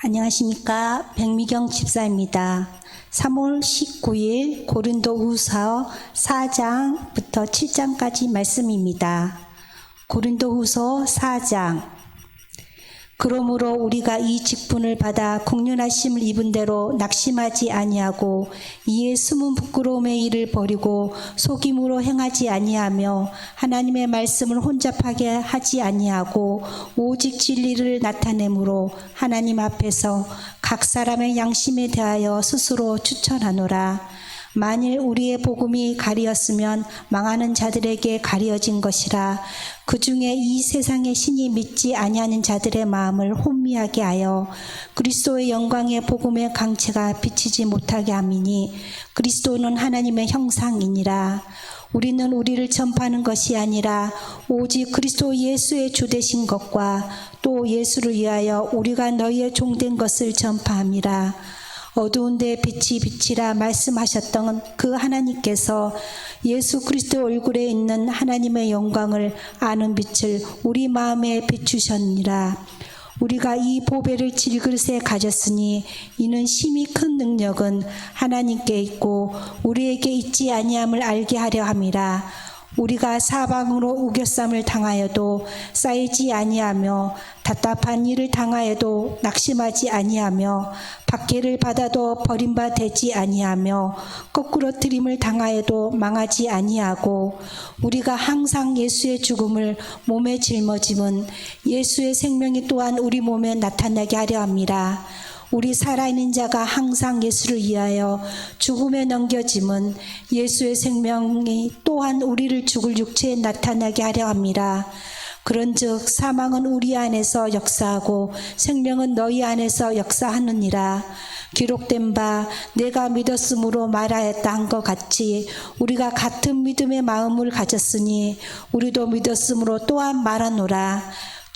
안녕하십니까. 백미경 집사입니다. 3월 19일 고린도 후서 4장부터 7장까지 말씀입니다. 고린도 후서 4장. 그러므로 우리가 이 직분을 받아 국륜하심을 입은 대로 낙심하지 아니하고 이에 숨은 부끄러움의 일을 버리고 속임으로 행하지 아니하며 하나님의 말씀을 혼잡하게 하지 아니하고 오직 진리를 나타내므로 하나님 앞에서 각 사람의 양심에 대하여 스스로 추천하노라. 만일 우리의 복음이 가리었으면 망하는 자들에게 가리어진 것이라. 그 중에 이 세상의 신이 믿지 아니하는 자들의 마음을 혼미하게 하여 그리스도의 영광의 복음의 강체가 비치지 못하게 함이니 그리스도는 하나님의 형상이니라. 우리는 우리를 전파하는 것이 아니라 오직 그리스도 예수의 주 되신 것과 또 예수를 위하여 우리가 너희의 종된 것을 전파함이라 어두운데 빛이 빛이라 말씀하셨던 그 하나님께서 예수 그리스도 얼굴에 있는 하나님의 영광을 아는 빛을 우리 마음에 비추셨느니라. 우리가 이 보배를 질그릇에 가졌으니 이는 심히 큰 능력은 하나님께 있고 우리에게 있지 아니함을 알게 하려 함이라. 우리가 사방으로 우겨쌈을 당하여도 쌓이지 아니하며 답답한 일을 당하여도 낙심하지 아니하며 박해를 받아도 버림받지 아니하며 거꾸로 트림을 당하여도 망하지 아니하고 우리가 항상 예수의 죽음을 몸에 짊어짐은 예수의 생명이 또한 우리 몸에 나타나게 하려 합니다. 우리 살아있는 자가 항상 예수를 위하여 죽음에 넘겨짐은 예수의 생명이 또한 우리를 죽을 육체에 나타나게 하려 합니다. 그런즉 사망은 우리 안에서 역사하고 생명은 너희 안에서 역사하느니라. 기록된 바 내가 믿었으므로 말하였다 한 것 같이 우리가 같은 믿음의 마음을 가졌으니 우리도 믿었으므로 또한 말하노라.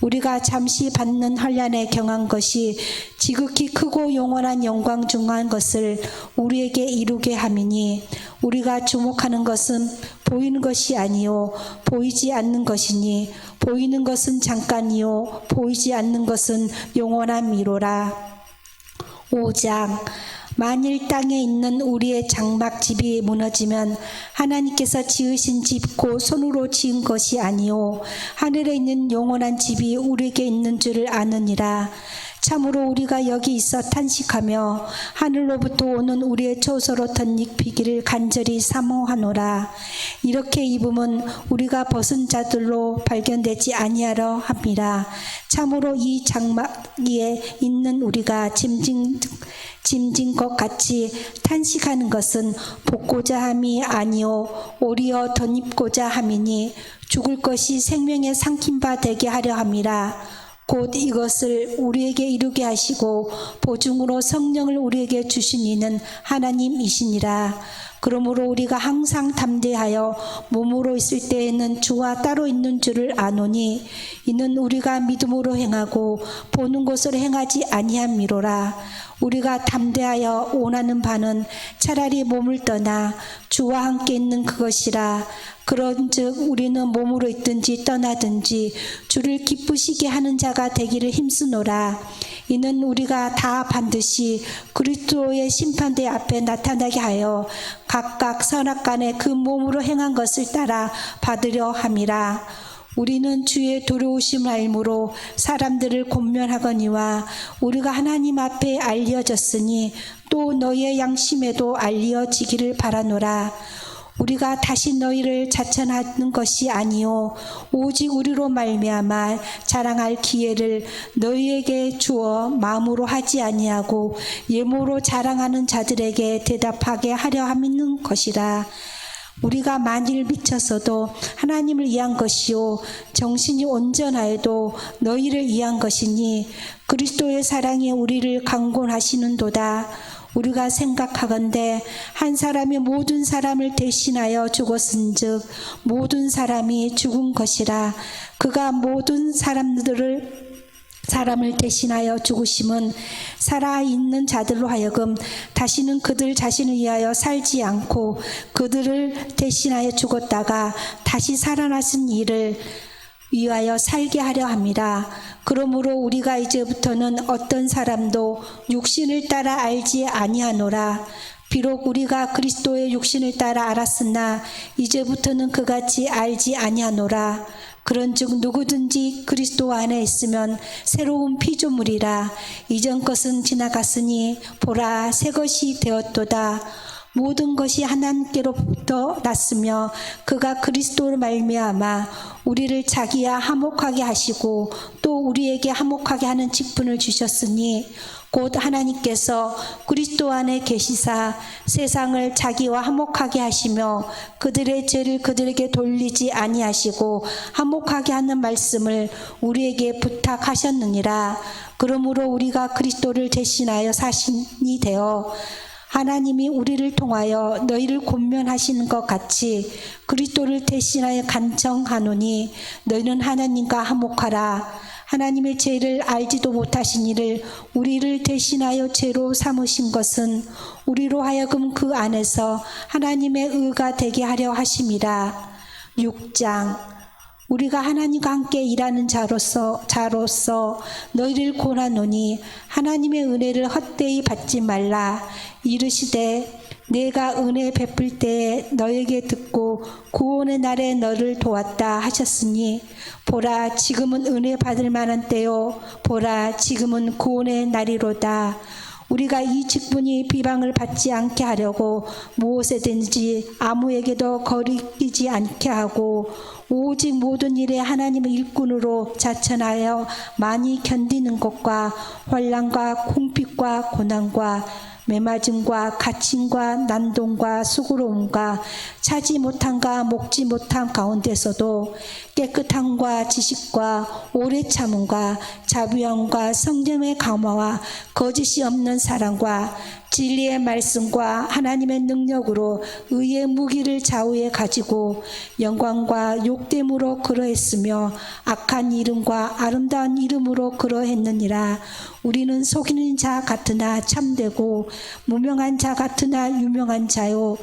우리가 잠시 받는 환란에 경한 것이 지극히 크고 영원한 영광 중한 것을 우리에게 이루게 함이니 우리가 주목하는 것은 보이는 것이 아니요 보이지 않는 것이니 보이는 것은 잠깐이요 보이지 않는 것은 영원한 미로라. 5장 만일 땅에 있는 우리의 장막 집이 무너지면 하나님께서 지으신 집 곧 손으로 지은 것이 아니요. 하늘에 있는 영원한 집이 우리에게 있는 줄을 아느니라 참으로 우리가 여기 있어 탄식하며 하늘로부터 오는 우리의 초소로 덧입히기를 간절히 사모하노라. 이렇게 입음은 우리가 벗은 자들로 발견되지 아니하려 함이라 참으로 이 장막 위에 있는 우리가 짐진 짐진 것 같이 탄식하는 것은 복고자 함이 아니요 오리어 덧입고자 함이니 죽을 것이 생명의 삼킨 바 되게 하려 함이라 곧 이것을 우리에게 이루게 하시고 보증으로 성령을 우리에게 주신 이는 하나님이시니라. 그러므로 우리가 항상 담대하여 몸으로 있을 때에는 주와 따로 있는 줄을 아노니 이는 우리가 믿음으로 행하고 보는 것으로 행하지 아니함이로라. 우리가 담대하여 원하는 바는 차라리 몸을 떠나 주와 함께 있는 그것이라. 그런즉 우리는 몸으로 있든지 떠나든지 주를 기쁘시게 하는 자가 되기를 힘쓰노라. 이는 우리가 다 반드시 그리스도의 심판대 앞에 나타나게 하여 각각 선악간에 그 몸으로 행한 것을 따라 받으려 함이라. 우리는 주의 두려우심을 알므로 사람들을 권면하거니와 우리가 하나님 앞에 알려졌으니 또 너희의 양심에도 알려지기를 바라노라. 우리가 다시 너희를 자천하는 것이 아니요 오직 우리로 말미암아 자랑할 기회를 너희에게 주어 마음으로 하지 아니하고 예모로 자랑하는 자들에게 대답하게 하려 함있는 것이라 우리가 만일 미쳤어도 하나님을 위한 것이요 정신이 온전하여도 너희를 위한 것이니 그리스도의 사랑이 우리를 강권하시는도다. 우리가 생각하건대 한 사람이 모든 사람을 대신하여 죽었은즉 모든 사람이 죽은 것이라 그가 모든 사람들을 사람을 대신하여 죽으심은 살아있는 자들로 하여금 다시는 그들 자신을 위하여 살지 않고 그들을 대신하여 죽었다가 다시 살아나신 이를 위하여 살게 하려 함이라. 그러므로 우리가 이제부터는 어떤 사람도 육신을 따라 알지 아니하노라. 비록 우리가 그리스도의 육신을 따라 알았으나 이제부터는 그같이 알지 아니하노라. 그런즉 누구든지 그리스도 안에 있으면 새로운 피조물이라. 이전 것은 지나갔으니 보라 새 것이 되었도다 모든 것이 하나님께로부터 났으며 그가 그리스도로 말미암아 우리를 자기와 화목하게 하시고 또 우리에게 화목하게 하는 직분을 주셨으니 곧 하나님께서 그리스도 안에 계시사 세상을 자기와 화목하게 하시며 그들의 죄를 그들에게 돌리지 아니하시고 화목하게 하는 말씀을 우리에게 부탁하셨느니라. 그러므로 우리가 그리스도를 대신하여 사신이 되어 하나님이 우리를 통하여 너희를 권면하시는 것 같이 그리스도를 대신하여 간청하노니 너희는 하나님과 화목하라. 하나님의 죄를 알지도 못하신 이를 우리를 대신하여 죄로 삼으신 것은 우리로 하여금 그 안에서 하나님의 의가 되게 하려 하심이라. 6장 우리가 하나님과 함께 일하는 자로서 자로서 너희를 권하노니 하나님의 은혜를 헛되이 받지 말라. 이르시되 내가 은혜 베풀 때에 너에게 듣고 구원의 날에 너를 도왔다 하셨으니 보라 지금은 은혜 받을 만한 때요. 보라 지금은 구원의 날이로다. 우리가 이 직분이 비방을 받지 않게 하려고 무엇에든지 아무에게도 거리끼지 않게 하고 오직 모든 일에 하나님의 일꾼으로 자천하여 많이 견디는 것과 환란과 공핍과 고난과 매맞음과 갇힘과 난동과 수고로움과 차지 못함과 먹지 못함 가운데서도 깨끗함과 지식과 오래 참음과 자비함과 성령의 강화와 거짓이 없는 사랑과 진리의 말씀과 하나님의 능력으로 의의 무기를 좌우에 가지고 영광과 욕됨으로 그러했으며 악한 이름과 아름다운 이름으로 그러했느니라. 우리는 속이는 자 같으나 참되고 무명한 자 같으나 유명한 자요.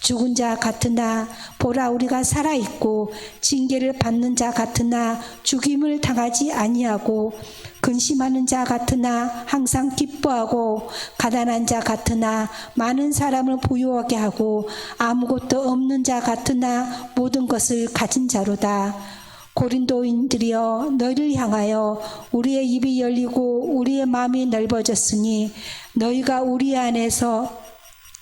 죽은 자 같으나 보라 우리가 살아 있고 징계를 받는 자 같으나 죽임을 당하지 아니하고 근심하는 자 같으나 항상 기뻐하고 가난한 자 같으나 많은 사람을 부유하게 하고 아무것도 없는 자 같으나 모든 것을 가진 자로다. 고린도인들이여 너희를 향하여 우리의 입이 열리고 우리의 마음이 넓어졌으니 너희가 우리 안에서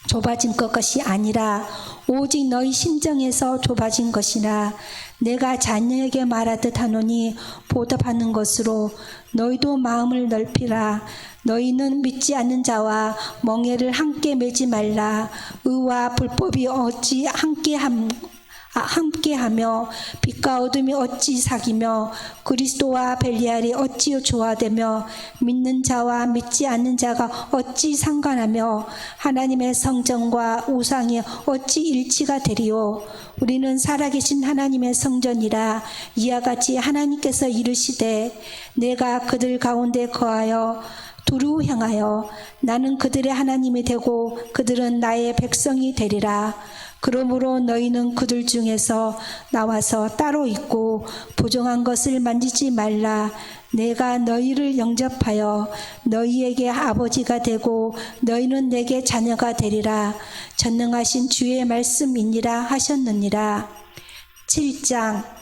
좁아진 것이 아니라 오직 너희 심정에서 좁아진 것이라 내가 자녀에게 말하듯 하노니 보답하는 것으로 너희도 마음을 넓히라. 너희는 믿지 않는 자와 멍해를 함께 매지 말라. 의와 불법이 어찌 함께함 아, 함께하며 빛과 어둠이 어찌 사귀며 그리스도와 벨리알이 어찌 조화되며 믿는 자와 믿지 않는 자가 어찌 상관하며 하나님의 성전과 우상이 어찌 일치가 되리요 우리는 살아계신 하나님의 성전이라 이와 같이 하나님께서 이르시되 내가 그들 가운데 거하여 두루 향하여 나는 그들의 하나님이 되고 그들은 나의 백성이 되리라. 그러므로 너희는 그들 중에서 나와서 따로 있고 부정한 것을 만지지 말라. 내가 너희를 영접하여 너희에게 아버지가 되고 너희는 내게 자녀가 되리라. 전능하신 주의 말씀이니라 하셨느니라. 7장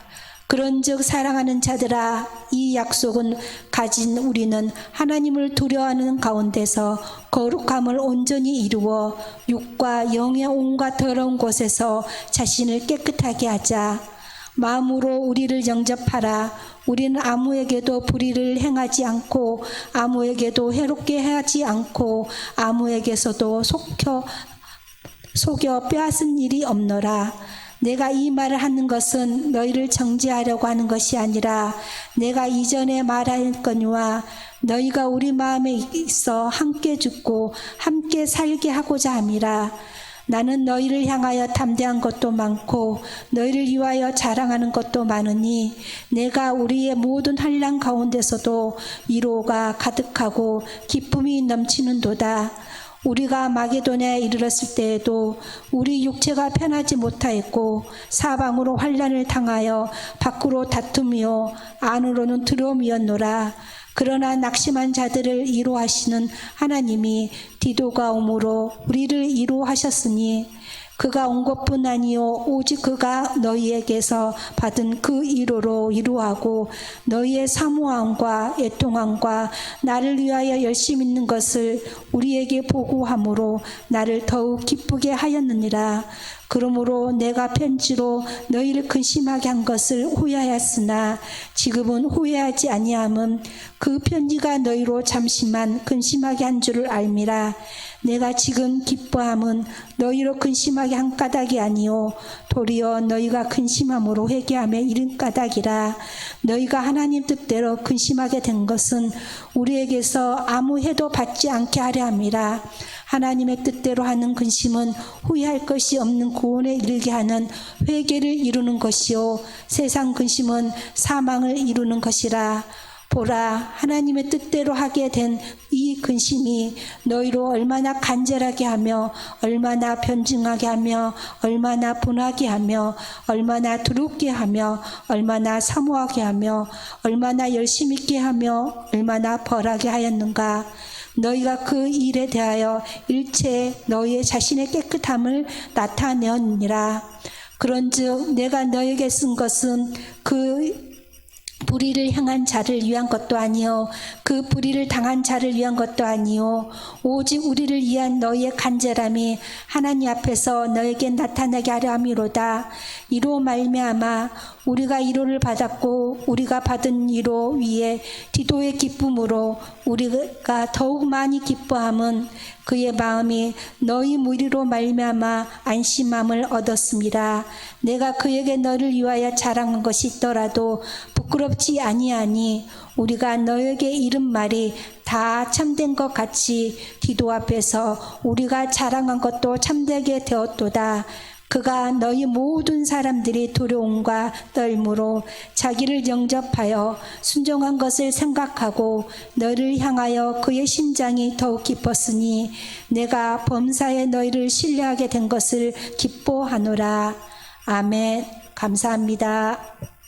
그런즉 사랑하는 자들아 이 약속은 가진 우리는 하나님을 두려워하는 가운데서 거룩함을 온전히 이루어 육과 영의 온갖 더러운 곳에서 자신을 깨끗하게 하자 마음으로 우리를 영접하라 우리는 아무에게도 불의를 행하지 않고 아무에게도 해롭게 하지 않고 아무에게서도 속혀 속여 빼앗은 일이 없노라. 내가 이 말을 하는 것은 너희를 정죄하려고 하는 것이 아니라 내가 이전에 말하였거니와 너희가 우리 마음에 있어 함께 죽고 함께 살게 하고자 함이라. 나는 너희를 향하여 담대한 것도 많고 너희를 위하여 자랑하는 것도 많으니 내가 우리의 모든 환란 가운데서도 위로가 가득하고 기쁨이 넘치는도다. 우리가 마게도냐에 이르렀을 때에도 우리 육체가 편하지 못하였고 사방으로 환란을 당하여 밖으로 다툼이요 안으로는 두려움이었노라. 그러나 낙심한 자들을 이로하시는 하나님이 디도가 오므로 우리를 이로하셨으니 그가 온 것뿐 아니요 오직 그가 너희에게서 받은 그 이로로 이루하고 너희의 사모함과 애통함과 나를 위하여 열심 있는 것을 우리에게 보고함으로 나를 더욱 기쁘게 하였느니라 그러므로 내가 편지로 너희를 근심하게 한 것을 후회하였으나 지금은 후회하지 아니함은 그 편지가 너희로 잠시만 근심하게 한 줄을 알미라. 내가 지금 기뻐함은 너희로 근심하게 한 까닭이 아니요 도리어 너희가 근심함으로 회개함에 이른 까닭이라. 너희가 하나님 뜻대로 근심하게 된 것은 우리에게서 아무 해도 받지 않게 하려 함이라 하나님의 뜻대로 하는 근심은 후회할 것이 없는 구원에 이르게 하는 회개를 이루는 것이요. 세상 근심은 사망을 이루는 것이라. 보라 하나님의 뜻대로 하게 된 이 근심이 너희로 얼마나 간절하게 하며 얼마나 변증하게 하며 얼마나 분하게 하며 얼마나 두렵게 하며 얼마나 사모하게 하며 얼마나 열심 있게 하며 얼마나 벌하게 하였는가 너희가 그 일에 대하여 일체 너희의 자신의 깨끗함을 나타내었느니라. 그런즉 내가 너에게 쓴 것은 그 불의를 향한 자를 위한 것도 아니요 그 불의를 당한 자를 위한 것도 아니요 오직 우리를 위한 너희의 간절함이 하나님 앞에서 너에게 나타나게 하려 함이로다. 이로 말미암아 우리가 이로를 받았고 우리가 받은 이로 위에 디도의 기쁨으로 우리가 더욱 많이 기뻐함은 그의 마음이 너희 무리로 말미암아 안심함을 얻었습니다. 내가 그에게 너를 위하여 자랑한 것이 있더라도 부끄럽지 아니하니 우리가 너에게 이른 말이 다 참된 것 같이 디도 앞에서 우리가 자랑한 것도 참되게 되었도다. 그가 너희 모든 사람들이 두려움과 떨므로 자기를 영접하여 순종한 것을 생각하고 너를 향하여 그의 심장이 더욱 깊었으니 내가 범사에 너희를 신뢰하게 된 것을 기뻐하노라. 아멘. 감사합니다.